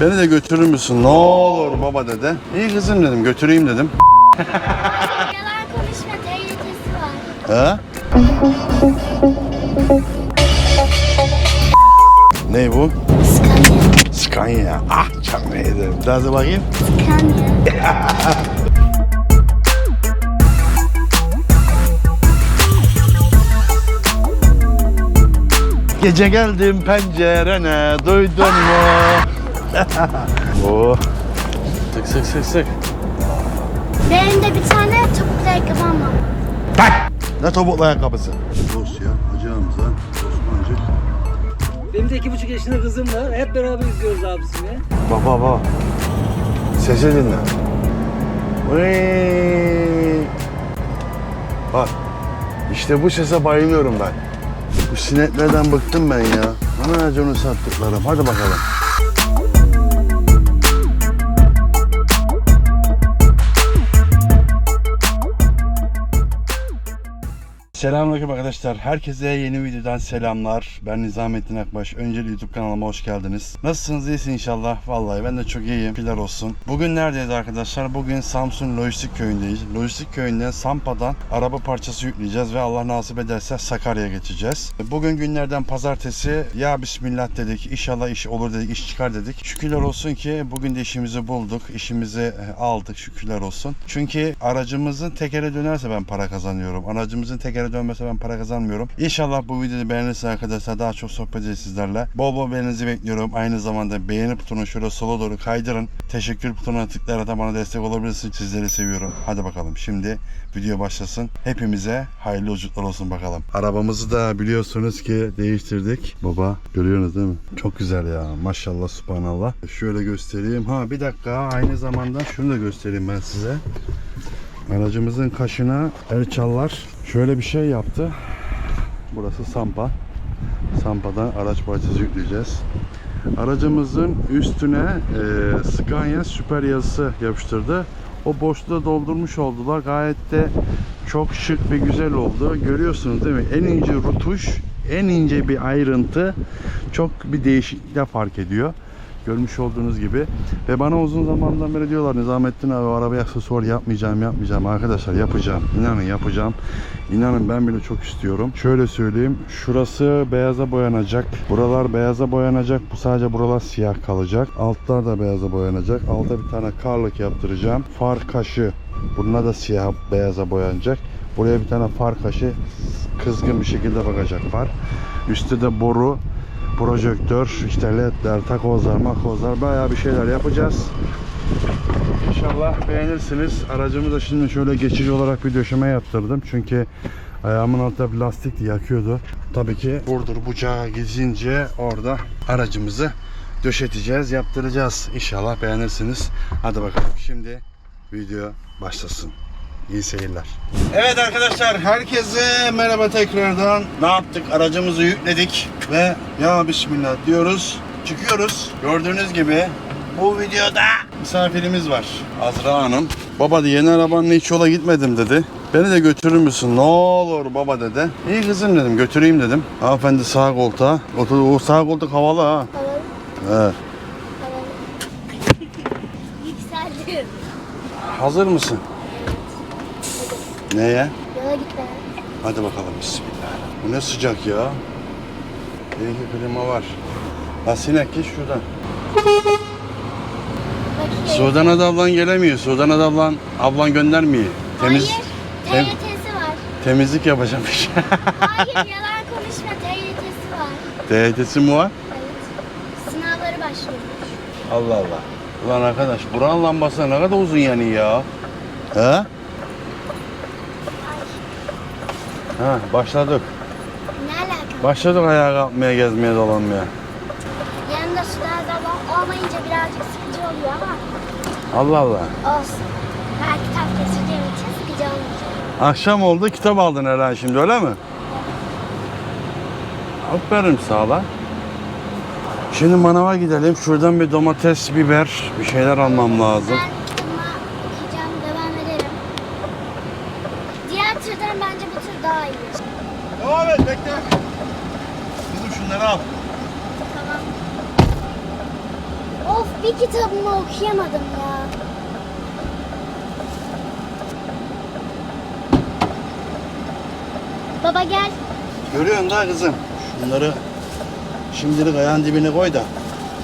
Beni de götürür müsün? Ne olur baba dedi. İyi kızım dedim götüreyim dedim. Yalan konuşma tehlikesi var. He? ne bu? Scania. Scania. Ah çok iyiydi. Biraz da bakayım. Gece geldim pencerene duydun mu? Oh. Sık sık sık sık. Benim de bir tane topuklu ayakkabım var. Ne topuklu ayakkabısı? Dosya, Hacı Hamza, Osmancık. Benim de iki buçuk yaşında kızım var. Hep beraber izliyoruz abisini. Baba baba. Sesi dinle. Vıy. Bak. İşte bu sese bayılıyorum ben. Bu sineklerden bıktım ben ya. Ana canı sattıklarım. Hadi bakalım. Selamünaleyküm arkadaşlar. Herkese yeni videodan selamlar. Ben Nizamettin Akbaş. Öncelikle YouTube kanalıma hoş geldiniz. Nasılsınız? İyisiniz inşallah. Vallahi ben de çok iyiyim. Pilar olsun. Bugün neredeyiz arkadaşlar? Bugün Samsun Lojistik Köyü'ndeyiz. Lojistik Köyü'nden Sampa'dan araba parçası yükleyeceğiz ve Allah nasip ederse Sakarya'ya geçeceğiz. Bugün günlerden pazartesi. Ya Bismillah dedik. İnşallah iş olur dedik. iş çıkar dedik. Şükürler olsun ki bugün de işimizi bulduk. İşimizi e, aldık. Şükürler olsun. Çünkü aracımızın tekere dönerse ben para kazanıyorum. Aracımızın tekere dönmese ben para kazanmıyorum. İnşallah bu videoyu beğenirsiniz arkadaşlar. Daha çok sohbet edeceğiz sizlerle. Bol bol beğeninizi bekliyorum. Aynı zamanda beğeni butonunu şöyle sola doğru kaydırın. Teşekkür butonuna tıklayarak da bana destek olabilirsiniz. Sizleri seviyorum. Hadi bakalım. Şimdi video başlasın. Hepimize hayırlı yolculuklar olsun bakalım. Arabamızı da biliyorsunuz ki değiştirdik. Baba görüyorsunuz değil mi? Çok güzel ya. Maşallah subhanallah. Şöyle göstereyim. Ha bir dakika. Aynı zamanda şunu da göstereyim ben size. Aracımızın kaşına Erçallar şöyle bir şey yaptı. Burası Sampa. Sampa'dan araç parçası yükleyeceğiz. Aracımızın üstüne e, Scania süper yazısı yapıştırdı. O boşluğu doldurmuş oldular. Gayet de çok şık ve güzel oldu. Görüyorsunuz değil mi? En ince rutuş, en ince bir ayrıntı çok bir değişiklikle fark ediyor. Görmüş olduğunuz gibi. Ve bana uzun zamandan beri diyorlar Nizamettin abi arabaya aksesuar yapmayacağım yapmayacağım. Arkadaşlar yapacağım. İnanın yapacağım. İnanın ben bile çok istiyorum. Şöyle söyleyeyim. Şurası beyaza boyanacak. Buralar beyaza boyanacak. Bu sadece buralar siyah kalacak. Altlar da beyaza boyanacak. Alta bir tane karlık yaptıracağım. Far kaşı. Bununla da siyah beyaza boyanacak. Buraya bir tane far kaşı kızgın bir şekilde bakacak far. Üstte de boru projektör, işte ledler, takozlar, makozlar bayağı bir şeyler yapacağız. İnşallah beğenirsiniz. Aracımı da şimdi şöyle geçici olarak bir döşeme yaptırdım. Çünkü ayağımın altında bir lastik yakıyordu. Tabii ki Burdur bucağa gidince orada aracımızı döşeteceğiz, yaptıracağız. İnşallah beğenirsiniz. Hadi bakalım şimdi video başlasın. İyi seyirler. Evet arkadaşlar herkese merhaba tekrardan. Ne yaptık? Aracımızı yükledik ve ya bismillah diyoruz. Çıkıyoruz. Gördüğünüz gibi bu videoda misafirimiz var. Azra Hanım. Baba diye yeni arabanla hiç yola gitmedim dedi. Beni de götürür müsün? Ne olur baba dedi. İyi kızım dedim götüreyim dedim. Hanımefendi sağ koltuğa. Oturdu. O sağ koltuk havalı ha. Havalı. Evet. Havalı. Hazır mısın? Neye? Yola gitme. Hadi bakalım bismillah. Bu ne sıcak ya. İyi ki klima var. Ha sinek git şuradan. Sudan ablan gelemiyor. Sudan ablan ablan göndermiyor. Temiz Hayır. tem- TRT'si var. temizlik şey. Hayır yalan konuşma TRT'si var. DHT'si mi var? Evet. Sınavları başlıyor. Allah Allah. Ulan arkadaş buranın lambası ne kadar uzun yani ya. He? Ha başladık. Ne alaka? Başladık ayağa kalkmaya, gezmeye, dolanmaya. Yanında suda zaman olmayınca birazcık sıkıcı oluyor ama Allah Allah. olsun. Ben kitap keseceğim için sıkıcı olmayacak. Akşam oldu kitap aldın herhalde şimdi öyle mi? Aferin sağla. Şimdi manava gidelim. Şuradan bir domates, biber, bir şeyler almam lazım. Ben kitabıma okuyacağım, devam ederim. Diğer türden bence bu tür daha iyi. Devam et bekle. Kızım şunları al. Tamam. Of bir kitabımı okuyamadım ya. Baba gel. Görüyorsun da kızım. Şunları şimdilik ayağın dibine koy da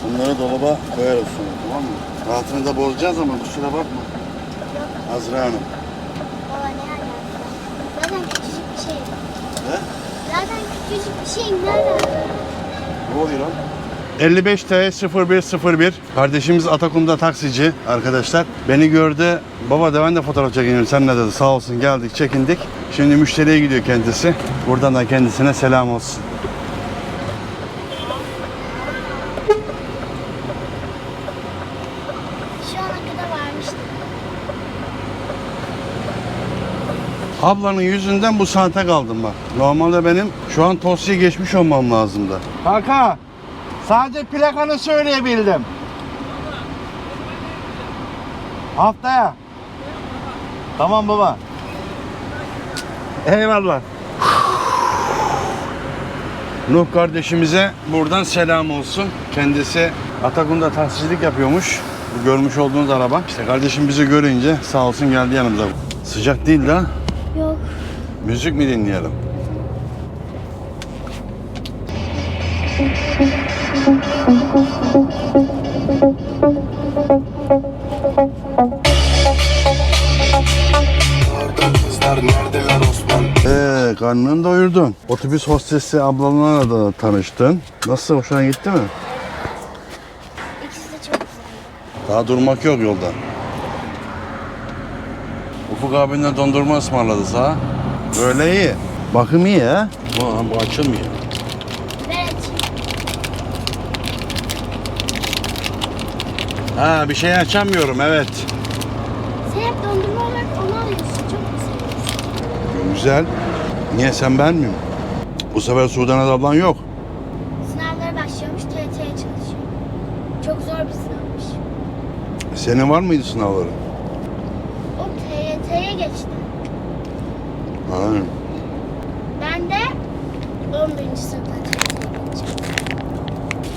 bunları dolaba koyarız sonra tamam mı? Rahatını da bozacağız ama kusura bakma. Yok Azra Hanım. baba ne alaka? Zaten küçücük bir şey. He? Zaten küçücük bir şey ne alaka? Ne oluyor lan? 55 T 0101 Kardeşimiz Atakum'da taksici arkadaşlar. Beni gördü. Baba de ben de fotoğraf çekiniyorum. Sen ne dedi? Sağ olsun geldik çekindik. Şimdi müşteriye gidiyor kendisi. Buradan da kendisine selam olsun. Şu ana kadar varmıştı. Ablanın yüzünden bu saate kaldım bak. Normalde benim şu an Tosya'ya geçmiş olmam lazımdı. Kanka sadece plakanı söyleyebildim. Haftaya. Tamam baba. Eyvallah. Nuh kardeşimize buradan selam olsun. Kendisi Atakum'da taksicilik yapıyormuş. Bu görmüş olduğunuz araba. İşte kardeşim bizi görünce sağ olsun geldi yanımıza. Sıcak değil de. Müzik mi dinleyelim? Ee, karnını doyurdun. Otobüs hostesi ablanla da tanıştın. Nasıl hoşuna gitti mi? İkisi de çok güzel. Daha durmak yok yolda. Ufuk abinle dondurma ısmarladı sana. Böyle iyi. Bakım iyi ha. Bu, bu açılmıyor. Evet. Ha bir şey açamıyorum evet. Sen hep dondurma olarak onu alıyorsun. Çok güzel. Güzel. Niye sen ben miyim? Bu sefer Sudan ablan yok. Sınavlara başlıyormuş. TYT'ye çalışıyor. Çok zor bir sınavmış. Senin var mıydı sınavları? O TYT'ye geçti. Ha. Ben de 11. sınıfta.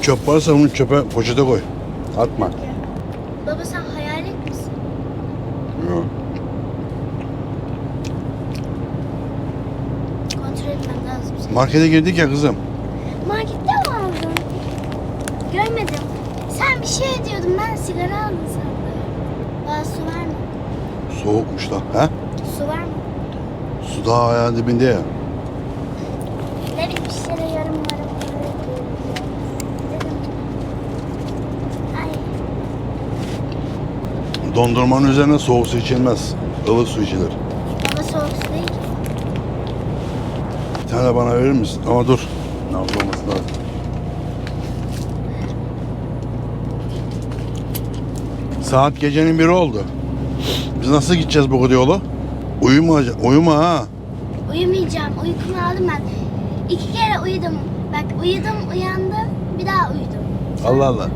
Çöp varsa onu çöpe poşete koy. Atma. Baba sen hayalet misin? Yok. Kontrol etmem lazım seni. Markete girdik ya kızım. Markette mi aldın? Görmedim. Sen bir şey diyordun. Ben sigara aldım sandım. Bana su var mı? Soğukmuş lan. Ha? Su daha ayağın dibinde ya. Yarım. Dedim. Dondurmanın üzerine soğuk su içilmez. ılık su içilir. Baba soğuk su değil. Bir tane bana verir misin? Ama dur. Ne olması lazım. Saat gecenin biri oldu. Biz nasıl gideceğiz bu yolu? Uyuma, uyuma ha. Uyumayacağım. Uykumu aldım ben. İki kere uyudum. Bak uyudum, uyandım. Bir daha uyudum. Allah Allah.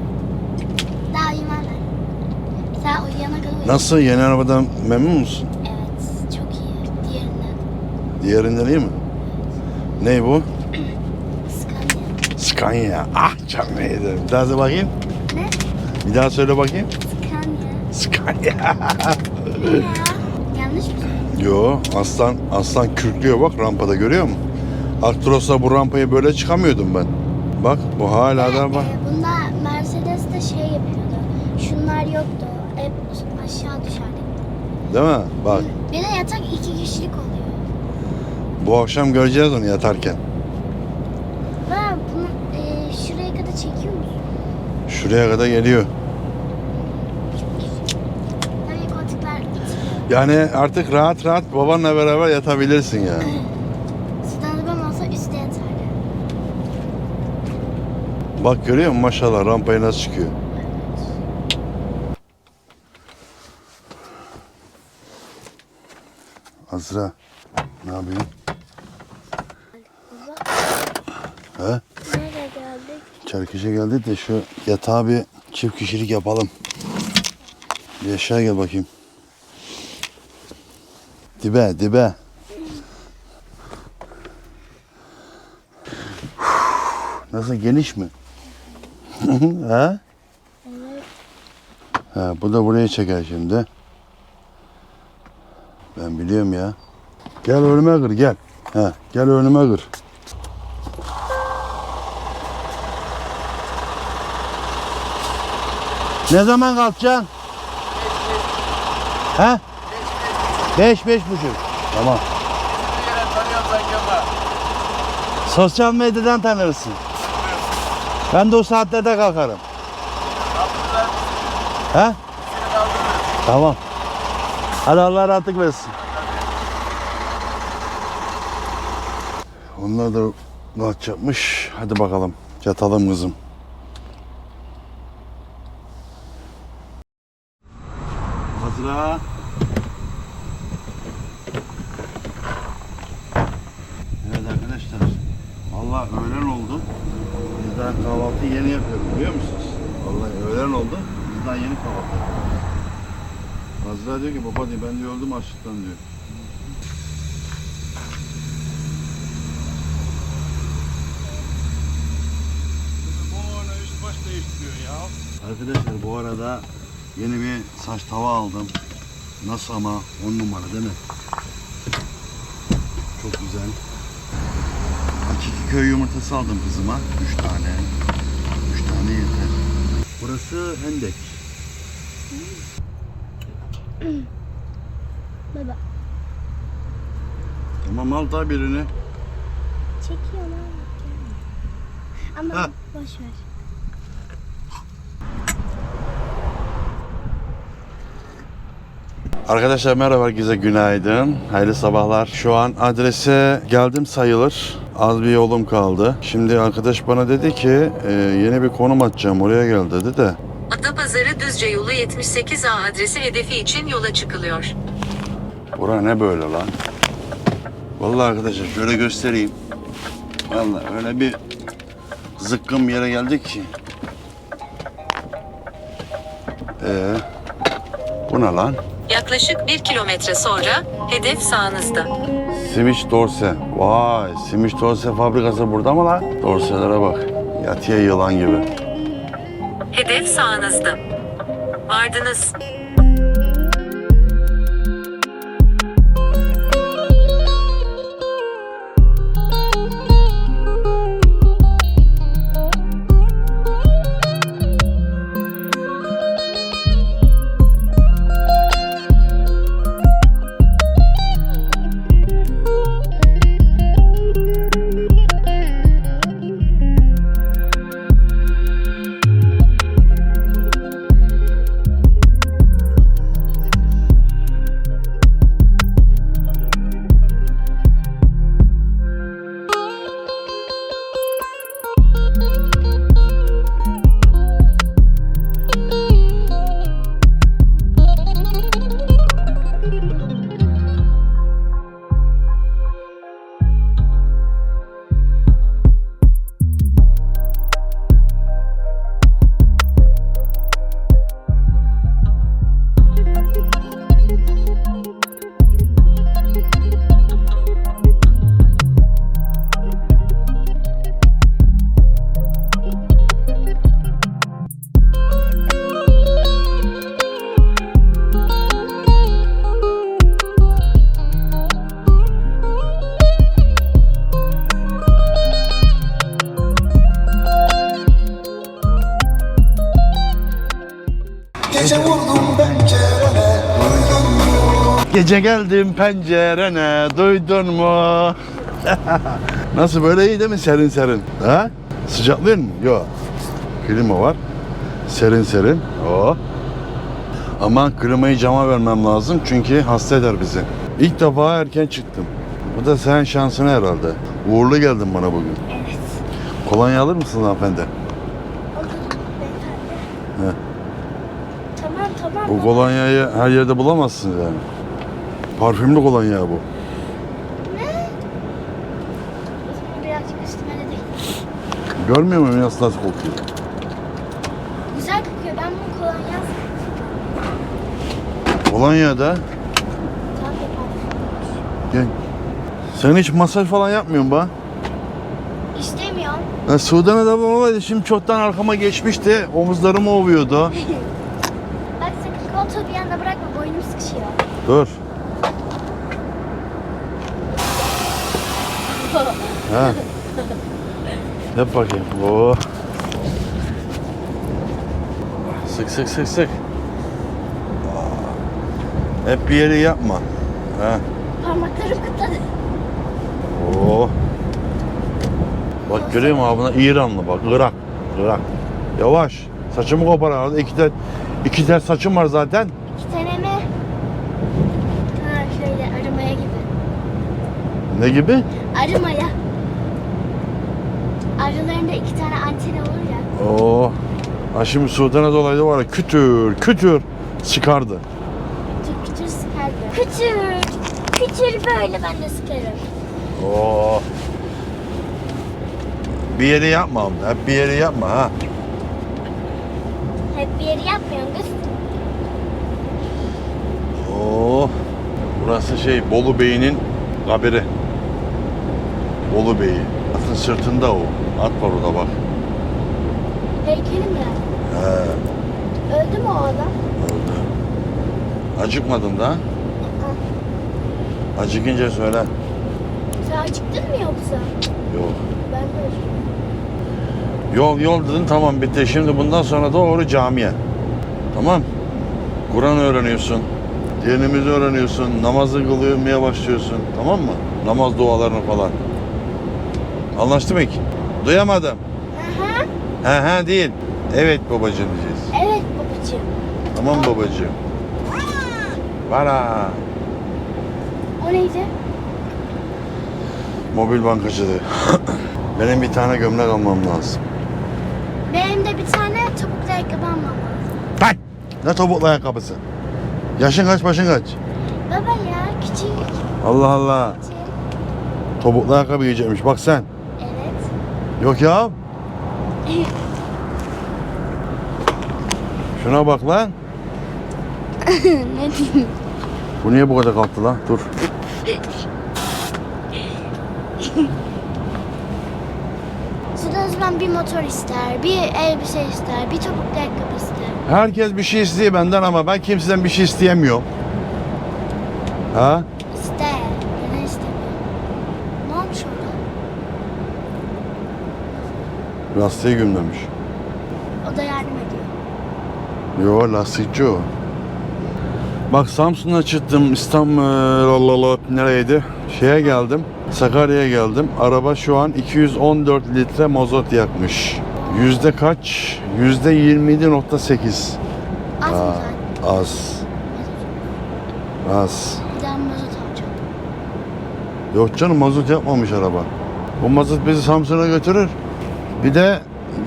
Daha uyumadım. Sen uyuyana kadar uyudum. Nasıl? Yeni arabadan memnun musun? Evet. Çok iyi. Diğerinden. Diğerinden iyi mi? Ney bu? Scania. Scania. Ah canım yedim. Bir daha söyle bakayım. Ne? Bir daha söyle bakayım. Scania. Scania. Ne ya? Yanlış mı? söyledim? Yo aslan aslan kürklüyor bak rampada görüyor musun? Actros'ta bu rampayı böyle çıkamıyordum ben. Bak bu hala da bak. Ee, Bunda Mercedes de şey yapıyordu. Şunlar yoktu. Hep aşağı düşerdi. Değil mi? Bak Bir de yatak iki kişilik oluyor. bu akşam göreceğiz onu yatarken. Ben bunu e, şuraya kadar çekiyor musun? Şuraya kadar geliyor. Tabii koltuklar Yani artık rahat rahat babanla beraber yatabilirsin ya. Sudan arabam olsa üstte yatardı. Bak görüyor musun maşallah rampaya nasıl çıkıyor. Azra ne yapıyorsun? He? Nereye geldik? Çerkeşe de şu yatağı bir çift kişilik yapalım. Bir aşağı gel bakayım. Dibe, dibe. Nasıl geniş mi? ha? Evet. Ha, bu da buraya çeker şimdi. Ben biliyorum ya. Gel önüme kır gel. Ha, gel önüme kır. Ne zaman kalkacaksın? He? Beş, beş buçuk. Tamam. Sosyal medyadan tanırsın. Ben de o saatlerde kalkarım. He? Tamam. Hadi Allah rahatlık versin. Onlar da maç yapmış. Hadi bakalım. Yatalım kızım. Hazıra. Evet arkadaşlar. Vallahi öğlen oldu. Biz daha kahvaltı yeni yapıyoruz biliyor musunuz? Vallahi öğlen oldu. Biz daha yeni kahvaltı yapıyoruz. Azra diyor ki baba diyor ben diyor öldüm açlıktan diyor. Arkadaşlar bu arada yeni bir saç tava aldım. Nasıl ama 10 numara değil mi? Çok güzel. Hakiki köy yumurtası aldım kızıma. 3 tane. 3 tane yeter. Burası Hendek. Baba Tamam al da birini. çekiyor lan. Ama Ha. boş ver. Arkadaşlar merhaba herkese günaydın. Hayırlı sabahlar. Şu an adrese geldim sayılır. Az bir yolum kaldı. Şimdi arkadaş bana dedi ki e, yeni bir konum atacağım oraya gel dedi de. Adapazarı Düzce yolu 78A adresi hedefi için yola çıkılıyor. Bura ne böyle lan? Vallahi arkadaşlar şöyle göstereyim. Vallahi öyle bir zıkkım yere geldik ki. Ee, bu ne lan? Yaklaşık 1 kilometre sonra hedef sağınızda. Simiş Dorse. Vay, Simiş Dorse fabrikası burada mı lan? Dorselere bak. Yatıya yılan gibi. Hedef sağınızda. Vardınız. Gece geldim pencerene duydun mu? Nasıl böyle iyi değil mi serin serin? Ha? Sıcaklığın mı? Yok. Klima var. Serin serin. O. Ama klimayı cama vermem lazım çünkü hasta eder bizi. İlk defa erken çıktım. Bu da senin şansın herhalde. Uğurlu geldin bana bugün. Evet. Kolonya alır mısın hanımefendi? Alırım beyefendi. He. Tamam tamam. Bu kolonyayı her yerde bulamazsınız yani. Parfümlü kolonya bu. O zaman birazcık üstüme de değil. Görmüyor musun nasıl kokuyor? Güzel kokuyor. Ben bunu kolonya Kolonya da Tamam yapalım. Gel. Sen hiç masaj falan yapmıyorsun ba? İstemiyorum. Ya Sudan adamı olaydı şimdi çoktan arkama geçmişti. Omuzlarımı ovuyordu. ha. Yap bakayım. Oo. Sık sık sık sık. Hep bir yeri yapma. Ha. Parmaklarım kıtladı. Oo. Bak görüyor musun? Bunlar İranlı bak. Irak. Irak. Yavaş. Saçımı kopar arada. İki tel, iki tel saçım var zaten. İki tane mi? Ha şöyle arımaya gibi. Ne gibi? Arımaya. Arılarında iki tane anteni olur ya. Oo. Ha şimdi Sudan'a dolaylı var ya kütür kütür çıkardı. Küçük küçük sıkardı. Küçük. Küçük böyle ben de sıkarım. Oo. Bir yeri yapma. Hep bir yeri yapma ha. Hep bir yeri yapmıyorsun kız. Oo. Burası şey Bolu Bey'in kabiri. Bolu Bey'i. Atın sırtında o. At var orada bak. Heykelim ya. He. Öldü mü o adam? Öldü. Acıkmadın da. Acıkınca söyle. Sen acıktın mı yoksa? Yok. Ben de acıktım. Yol yol dedin tamam bitti. Şimdi bundan sonra doğru camiye. Tamam. Kur'an öğreniyorsun. Dinimizi öğreniyorsun. Namazı kılmaya başlıyorsun. Tamam mı? Namaz dualarını falan. Anlaştık mı ki? Duyamadım. Aha. He he değil. Evet babacığım diyeceğiz. Evet babacığım. Tamam babacığım. Para. O neydi? Mobil bankacılığı. Benim bir tane gömlek almam lazım. Benim de bir tane topuklu ayakkabı almam lazım. Bak! Ne topuklu ayakkabısı? Yaşın kaç başın kaç? Baba ya küçük. Allah Allah. küçük. Topuklu ayakkabı giyecekmiş. Bak sen. Yok ya. Şuna bak lan. ne diyeyim? Bu niye bu kadar kalktı lan? Dur. Sudan bir motor ister, bir elbise ister, bir topuklu ayakkabı ister. Herkes bir şey istiyor benden ama ben kimseden bir şey isteyemiyorum. Ha? İster. Neden istemiyor? Ne olmuş orada? Lastiği gümlemiş. O da yardım ediyor. Yo lastikçi o. Bak Samsun'a çıktım İstanbul nereydi? Şeye geldim. Sakarya'ya geldim. Araba şu an 214 litre mazot yakmış. Yüzde kaç? Yüzde 27.8. Az mı Aa, zaten? az. Az. Yok canım mazot yapmamış araba. Bu mazot bizi Samsun'a götürür. Bir de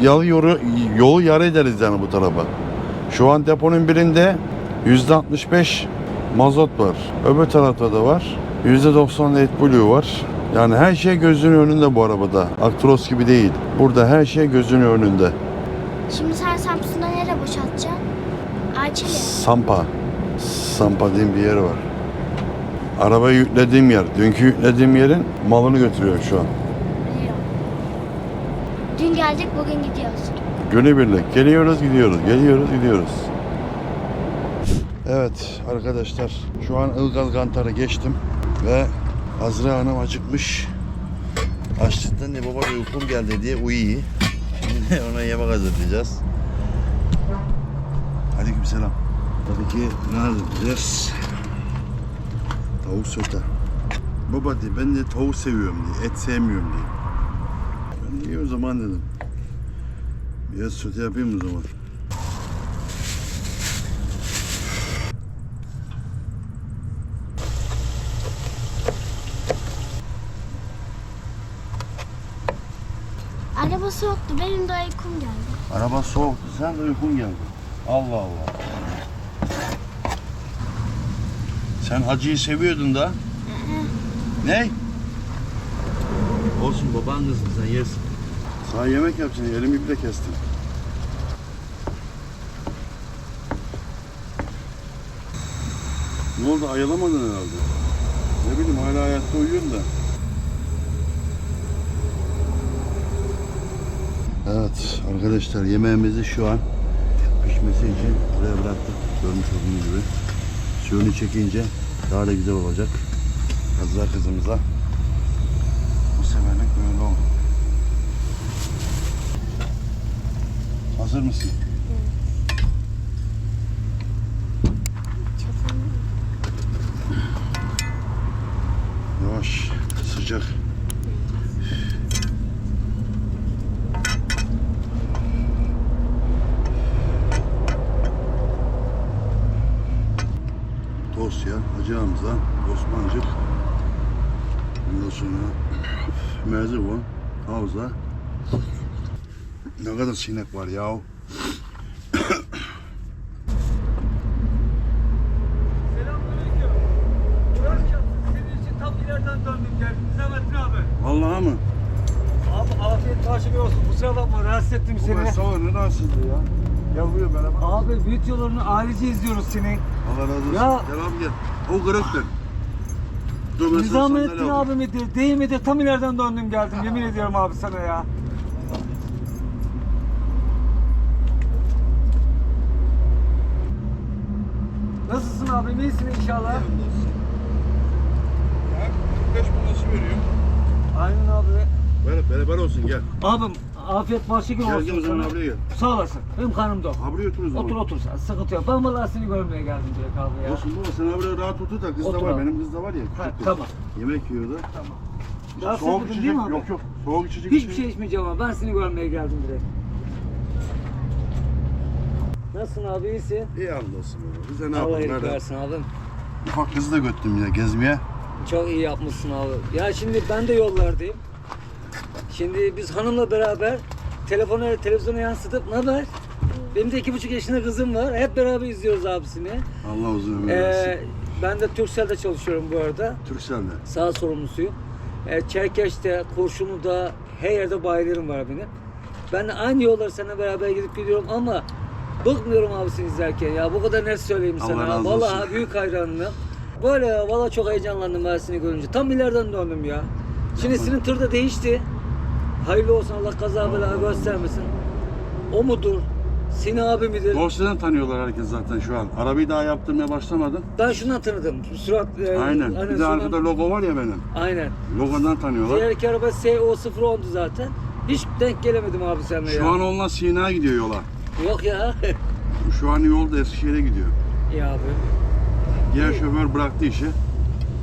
yolu, yolu, yolu yarı ederiz yani bu tarafa. Şu an deponun birinde yüzde 65 mazot var. Öbür tarafta da var. Yüzde 90 Blue var. Yani her şey gözünün önünde bu arabada. Actros gibi değil. Burada her şey gözünün önünde. Şimdi sen Samsun'da nereye boşaltacaksın? Arçeli. Sampa. Sampa diye bir yer var. Arabayı yüklediğim yer. Dünkü yüklediğim yerin malını götürüyorum şu an. Dün geldik bugün gidiyoruz. Günübirlik geliyoruz gidiyoruz geliyoruz gidiyoruz. Evet arkadaşlar şu an Ilgaz Kantar'ı geçtim ve Azra Hanım acıkmış. Açlıktan ne baba bir uykum geldi diye uyuyor. Şimdi ona yemek hazırlayacağız. Aleyküm selam. Tabii ki ne hazırlayacağız? Tavuk sote. Baba diye ben de tavuk seviyorum diye, et sevmiyorum diye. Ben iyi o zaman dedim. Biraz sote yapayım o zaman. Araba soğuktu benim de uykum geldi. Araba soğuktu, sen de uykun geldi. Allah Allah. Sen acıyı seviyordun da. ne? Olsun baban kızın sen yersin. Sana yemek yapacaksın, elimi bile kestim. Ne oldu, ayılamadın herhalde. Ne bileyim, hala hayatta uyuyorsun da. Evet arkadaşlar yemeğimizi şu an pişmesi için buraya bıraktık. Görmüş olduğunuz gibi. Suyunu çekince daha da güzel olacak. Kazılar kızımıza. Seferlik böyle oldu. Hazır mısın? Yavaş, sıcak. Tosya, Hacı Hamza, Osmancık. Ondan sonra Merzivan, Havza. Ne kadar sinek var ya. Selamünaleyküm. Burak senin için tam ileriden döndüm geldim. Nizamettin abi. Vallahi mı? Abi afiyet taşımı olsun. Kusura bakma rahatsız ettim Bu seni. sağ ol, ne rahatsızlığı ya. Gel buraya beraber. Abi videolarını ailece izliyoruz senin. Allah razı olsun. Ya- Gel abi gel. O kırıktır. Dur Nizamettin sandalye alayım. abi midir değil midir tam ileriden döndüm geldim yemin ediyorum abi sana ya. Nasılsın abi iyisin inşallah. Ya 45 bonası veriyorum. Aynen abi. Böyle beraber olsun gel. Abim afiyet başı gibi olsun gel o zaman sana. gel. Sağ olasın. Benim karnım da. Ha buraya otur o zaman. Otur otur sen. Sıkıntı yok. Ben vallahi seni görmeye geldim direkt abi ya. Olsun baba sen buraya rahat otur da kız Otur da var. abi. Benim kız da var ya. Ha, kız. tamam. Yemek yiyor da. Tamam. Rahatsız Soğuk içecek değil mi abi? yok yok. Soğuk içecek Hiçbir şey içmeyeceğim ama ben seni görmeye geldim direkt. Nasılsın abi iyisin? İyi hamdolsun baba. Biz de ne Allah yapalım? iyilik versin abim. Ufak kızı da götürdüm ya gezmeye. Çok iyi yapmışsın abi. Ya şimdi ben de yollardayım. Şimdi biz hanımla beraber telefona, televizyona yansıtıp ne haber? Benim de iki buçuk yaşında kızım var. Hep beraber izliyoruz abisini. Allah uzun ömür Ee, versin. ben de Turkcell'de çalışıyorum bu arada. Türkcell'de. Sağ sorumlusuyum. Ee, Çerkeş'te, Kurşunlu'da her yerde bayilerim var benim. Ben de aynı yolları seninle beraber gidip gidiyorum ama bıkmıyorum abi seni izlerken ya. Bu kadar net söyleyeyim Allah sana. razı Vallahi olsun. büyük hayranım. Böyle ya, vallahi çok heyecanlandım ben seni görünce. Tam ileriden döndüm ya. Şimdi senin tır da değişti. Hayırlı olsun Allah kaza bela göstermesin. O mudur? Seni abi midir? Dosyadan tanıyorlar herkes zaten şu an. Arabayı daha yaptırmaya başlamadım. Ben şundan tanıdım. Surat, e, Aynen. Bir de şundan- arkada logo var ya benim. Aynen. Logodan tanıyorlar. Diğer iki araba SO010'du zaten. Hiç denk gelemedim abi seninle ya. Şu an onunla Sina gidiyor yola. Yok ya. Şu an yolda Eskişehir'e gidiyor. İyi abi. Diğer şoför bıraktı işi.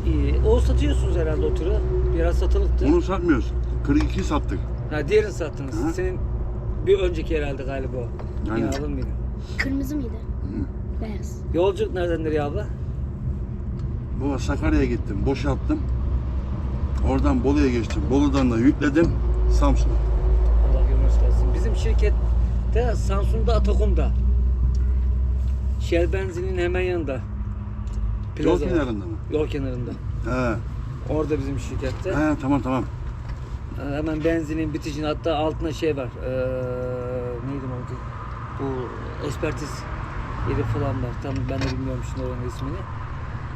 İyi. O satıyorsunuz herhalde o tırı. Biraz satılıktı. Onu satmıyoruz. 42 sattık. Ha diğerini sattınız. Hı. Senin bir önceki herhalde galiba o. Aynen. Abim benim. Kırmızı mıydı? Beyaz. Yolculuk nereden nereye abla? Baba Sakarya'ya gittim, boşalttım. Oradan Bolu'ya geçtim. Bolu'dan da yükledim. Samsun'a. Allah görmez olsun. Bizim şirkette Samsun'da Atakum'da. Shell benzinin hemen yanında. Yol Plaza var. kenarında mı? Yol kenarında. He. Orada bizim şirkette. He tamam tamam. Ee, Hemen benzinin biticin hatta altına şey var. Ee, neydi o? Bu ekspertiz yeri falan var. Tam ben de bilmiyorum şimdi oranın ismini.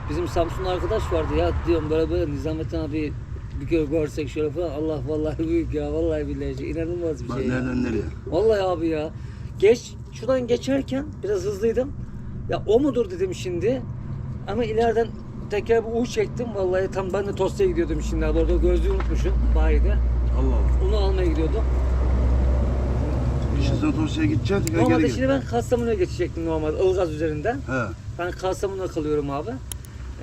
Bizim Samsun'da arkadaş vardı ya diyorum böyle böyle Nizamettin abi bir kere görsek şöyle falan Allah vallahi büyük ya vallahi billahi inanılmaz bir Bak şey ya. nereden nereye? Vallahi abi ya. Geç şuradan geçerken biraz hızlıydım. Ya o mudur dedim şimdi. Ama ileriden tekrar bir U çektim. Vallahi tam ben de Tosya'ya gidiyordum şimdi. Orada gözlüğü unutmuşum bayide. Allah Allah. Onu almaya gidiyordum. Sen Tosya'ya gideceksin tekrar Normalde geri şimdi gel. ben Kastamonu'ya geçecektim normalde Ilgaz üzerinden. He. Ben Kastamonu'da kalıyorum abi.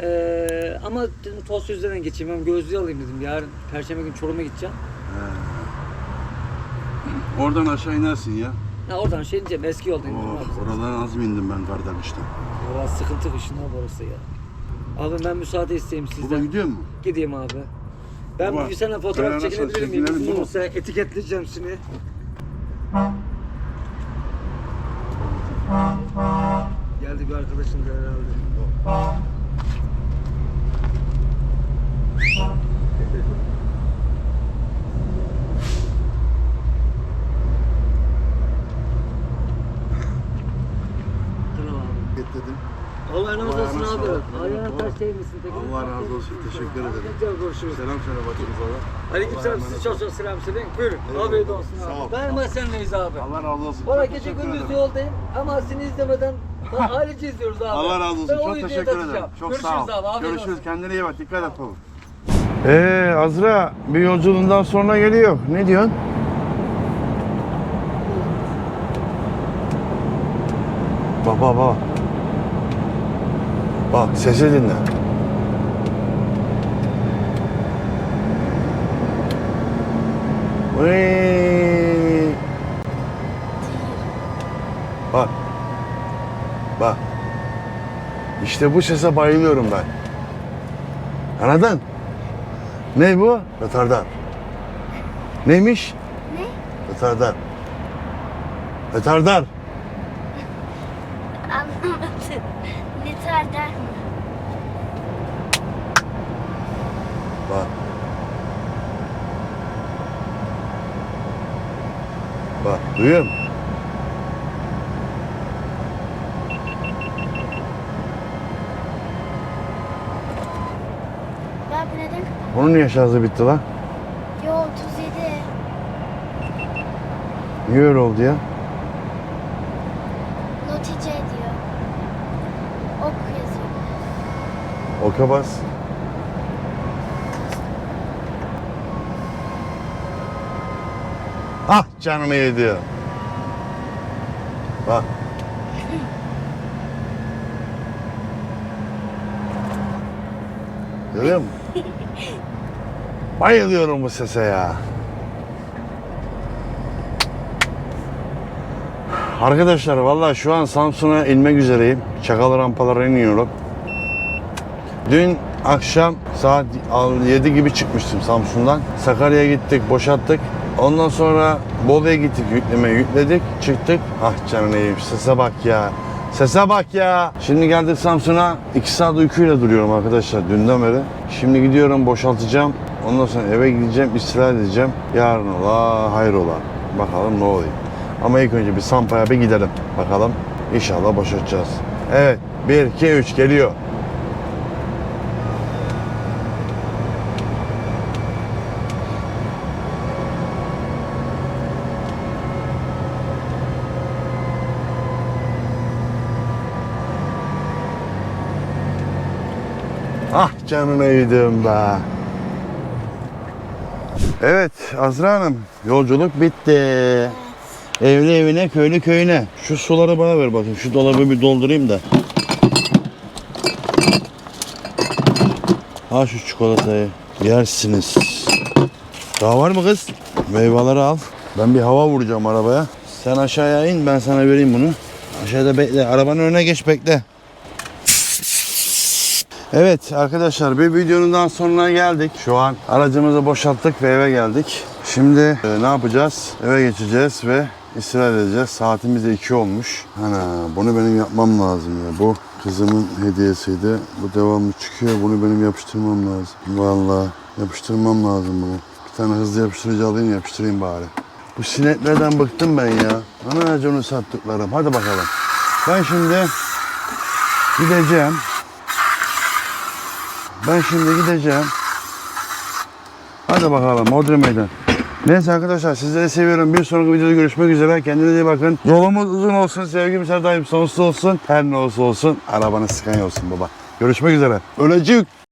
Ee, ama dedim Tosya üzerinden geçeyim. Ben gözlüğü alayım dedim. Yarın Perşembe günü Çorum'a gideceğim. Oradan aşağı inersin ya. Ya oradan şey diyeceğim eski yoldayım. dedim Oh, oradan az mı indim ben kardan işte. Valla sıkıntı kışın abi orası ya. Abi ben müsaade isteyeyim Baba sizden. gidiyor mu? Gideyim abi. Ben Baba, bir sana fotoğraf çekinebilir miyim? baba. olursa etiketleyeceğim seni. Geldi bir arkadaşın da herhalde. Tamam abi. Getirdim. Allah razı olsun Ayağına abi. sağlık. Ayağına Baba. taş değmesin. Tekrar Allah razı olsun, teşekkür ederim. Tekrar görüşürüz. Selam söyle bacımıza da. Aleykümselam size çok çok selam söyleyin. Buyurun. Afiyet olsun Sağ ol. abi. Ben ben senleyiz abi. Allah razı olsun. Valla Çok gece teşekkür gündüz ederim. yoldayım ama seni izlemeden Aile çiziyoruz abi. Allah razı olsun. Ben o Çok videoyu teşekkür ederim. Çok Görüşürüz sağ ol. abi. afiyet Görüşürüz. Kendine iyi bak. Dikkat et oğlum. Ee Azra bir yolculuğundan sonra geliyor. Ne diyorsun? Bak bak bak. Bak sesi dinle. Vıy. Bak. Bak. İşte bu sese bayılıyorum ben. Anladın? Ne bu? Retardan. Neymiş? Ne? Retardan. Retardar. Anlamadım. Literden mi? Bak. Bak duyuyor musun? Neden kapattım? Onun niye şarjı bitti lan? Yo 37. Niye öyle oldu ya? Notice diyor. Ok yazıyor. Oka bas. Ah canımı yedi. Bak. Görüyor musun? Bayılıyorum bu sese ya. Arkadaşlar vallahi şu an Samsun'a inmek üzereyim. Çakal rampalara iniyorum. Dün akşam saat 7 gibi çıkmıştım Samsun'dan. Sakarya'ya gittik, boşalttık. Ondan sonra Bolu'ya gittik yükleme yükledik, çıktık. Ah canım sese bak ya. Sese bak ya. Şimdi geldik Samsun'a. 2 saat uykuyla duruyorum arkadaşlar dünden beri. Şimdi gidiyorum boşaltacağım. Ondan sonra eve gideceğim, istirahat edeceğim. Yarın ola, hayır ola. Bakalım ne oluyor. Ama ilk önce bir Sampa'ya bir gidelim. Bakalım. İnşallah boşaltacağız. Evet. 1, 2, 3 geliyor. Ah canına yedim be. Evet Azra Hanım yolculuk bitti. Evli evine köylü köyüne. Şu suları bana ver bakayım. Şu dolabı bir doldurayım da. Al şu çikolatayı. Yersiniz. Daha var mı kız? Meyveleri al. Ben bir hava vuracağım arabaya. Sen aşağıya in ben sana vereyim bunu. Aşağıda bekle. Arabanın önüne geç bekle. Evet arkadaşlar bir videonun sonuna geldik. Şu an aracımızı boşalttık ve eve geldik. Şimdi e, ne yapacağız? Eve geçeceğiz ve istirahat edeceğiz. Saatimiz de 2 olmuş. Ana bunu benim yapmam lazım ya. Bu kızımın hediyesiydi. Bu devamlı çıkıyor. Bunu benim yapıştırmam lazım. Vallahi yapıştırmam lazım bunu. Bir tane hızlı yapıştırıcı alayım yapıştırayım bari. Bu sineklerden bıktım ben ya. Ana onu sattıklarım. Hadi bakalım. Ben şimdi gideceğim. Ben şimdi gideceğim. Hadi bakalım Modri Meydan. Neyse arkadaşlar sizleri seviyorum. Bir sonraki videoda görüşmek üzere. Kendinize iyi bakın. Yolumuz uzun olsun. Sevgimiz her daim sonsuz olsun. Her ne olsa olsun. Arabanı sıkan olsun baba. Görüşmek üzere. Ölecek.